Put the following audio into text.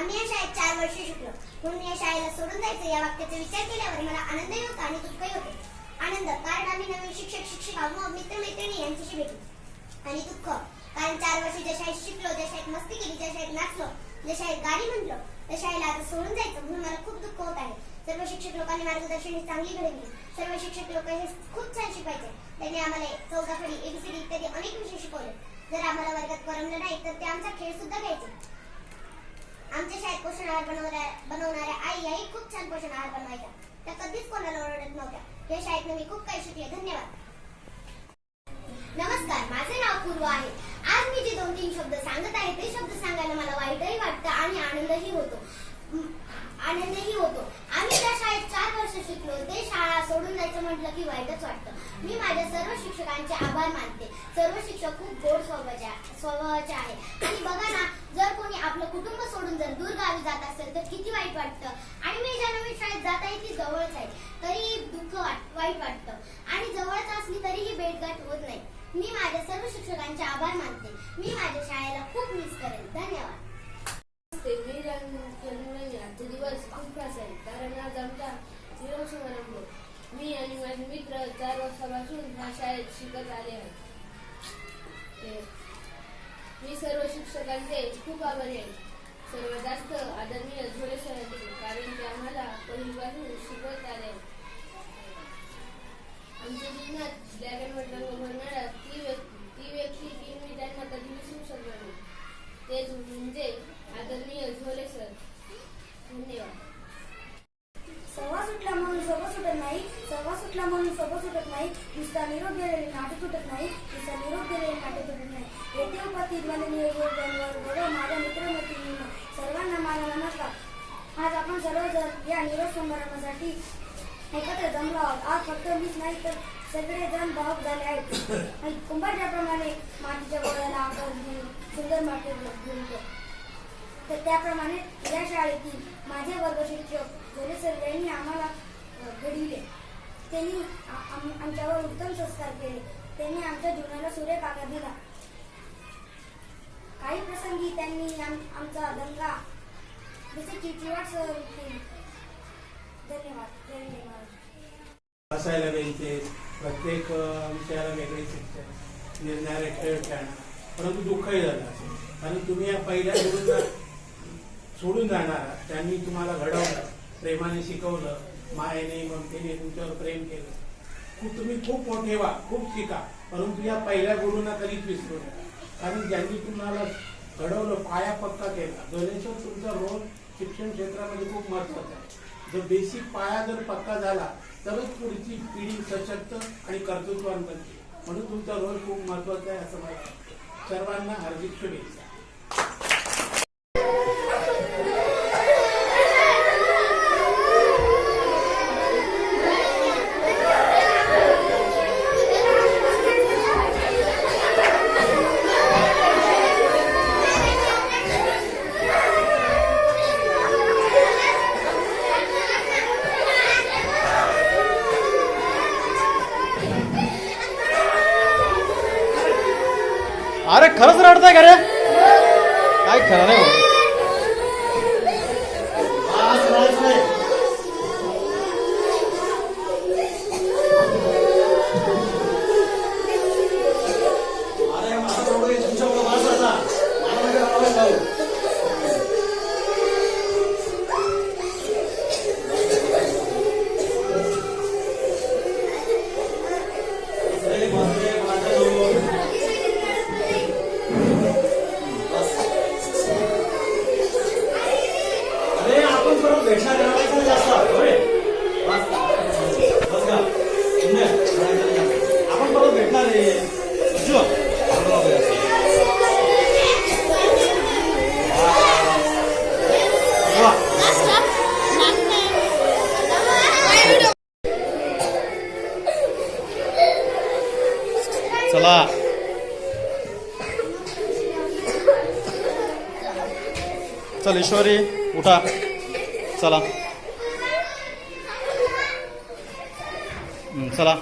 आम्ही या शाळेत चार वर्ष शिकलो. म्हणून या शाळेला सोडून जायचं या वाक्याचा विचार केल्यावर मला आनंदही होता आणि दुःखही होते. आनंद कारण आम्ही नवीन शिक्षक शिक्षिका व मित्रमैत्रिणी यांच्याशी भेटलो आणि दुःख कारण चार वर्ष ज्या शाळेत शिकलो ज्या शाळेत मस्ती केली ज्या शाळेत नाचलो ज्या शाळेत गाणी म्हणलो त्या शाळेला आता सोडून जायचं म्हणून मला खूप दुःख होत आहे. सर्व शिक्षक लोकांनी मार्गदर्शन ही चांगली घडवली. सर्व शिक्षक लोक हे खूप छान शिकवायचे. त्यांनी आम्हाला चौदा फडी एबीसीडी इत्यादी अनेक विषय शिकवले. जर आम्हाला वर्गात करमलं नाही तर ते आमचा खेळ सुद्धा घ्यायचे. आमच्या शाळेत पोषण आहार बनवणाऱ्या बनवणाऱ्या आई आई खूप छान पोषण आहार बनवायच्या. त्या कधीच कोणाला ओरडत नव्हत्या. या शाळेत मी खूप काही शिकले. धन्यवाद. नमस्कार माझे नाव पूर्व आहे. आज मी जे दोन तीन शब्द सांगत आहे ते शब्द सांगायला मला वाईटही वाटतं आणि आनंदही होतो. आनंदही होतो. आम्ही त्या शाळेत चार वर्ष शिकलो. ते शाळा सोडून जायचं म्हटलं की वाईटच वाटतं. मी माझ्या सर्व शिक्षकांचे आभार मानते. सर्व शिक्षक खूप गोड स्वभावाचे स्वभावाचे आहे. आणि बघा ना जर कोणी आपलं कुटुंब सोडून जर दूर गावी जात असेल तर किती वाईट वाटतं. आणि मी ज्या नवीन शाळेत जात आहे ती जवळच आहे. तरी दुःख वाट वाईट वाटतं. आणि जवळच असली तरीही भेटघाट होत नाही. मी माझ्या सर्व शिक्षकांचे आभार मानते. मी माझ्या मित्र चार वर्षापासून ह्या शाळेत शिकत आले आहेत. मी सर्व शिक्षकांचे खूप आभारी आहे. सर्वात जास्त आदरणीय झोले सरांचे कारण ते आम्हाला पहिलीपासून शिकवत आले आहेत. आमच्या जीवनात ब्लॅक अँड व्हाईट रंग भरणारा ती व्यक्ती ती व्यक्ती की मी त्यांना कधी विसरू शकणार नाही. तेच म्हणजे आदरणीय झोले सर. धन्यवाद. सव्वा सुटला म्हणून सोबत सुटत नाही. सव्वा सुटला म्हणून सोबत सुटत नाही नुसता निरोप गेलेले नाटे तुटत नाही नुसता निरोप गेलेले नाटे तुटत नाही. येथे उपस्थित माननीय गुरुजनवर माझ्या मित्रमती सर्वांना माझा नमस्कार. आज आपण सर्वजण या निरोप समारंभासाठी एकत्र जमलो आहोत. आज फक्त मीच नाही तर सगळे जण भावक झाले आहेत. आणि कुंभारच्याप्रमाणे मातीच्या गोळ्याला आकार घेऊन सुंदर माती घेऊन तर त्याप्रमाणे या शाळेतील माझे वर्ग शिक्षक झोले यांनी आम्हाला घडविले. त्यांनी आमच्यावर उत्तम संस्कार केले. त्यांनी आमच्या जीवनाला सूर्य आकार दिला. काही प्रसंगी त्यांनी आमचा दंगा जसे चिडचिवाट सहन केली. धन्यवाद. जय जय महाराज प्रत्येक विषयाला वेगळे शिक्षक निर्णारे खेळ खेळणार परंतु दुःखही झालं असेल. कारण तुम्ही या पहिल्या सोडून सोडून जाणार त्यांनी तुम्हाला घडवलं प्रेमाने शिकवलं मायेने ममतेने तुमच्यावर प्रेम केलं. खूप तुम्ही खूप मोठे व्हा खूप शिका. परंतु या पहिल्या गुरुंना कधीच विसरू नका. कारण ज्यांनी तुम्हाला घडवलं पाया पक्का केला. गणेशच तुमचा रोल शिक्षण क्षेत्रामध्ये खूप महत्त्वाचा आहे. जर बेसिक पाया जर पक्का झाला तरच पुढची पिढी सशक्त आणि कर्तृत्वान बनते म्हणून तुमचा रोल खूप महत्त्वाचा आहे असं मला वाटतं. सर्वांना हार्दिक शुभेच्छा. का रे काय खरं नाही हो. आपण परत भेटणार आहे चला. चल ईश्वरी उठा. चला. हं, चला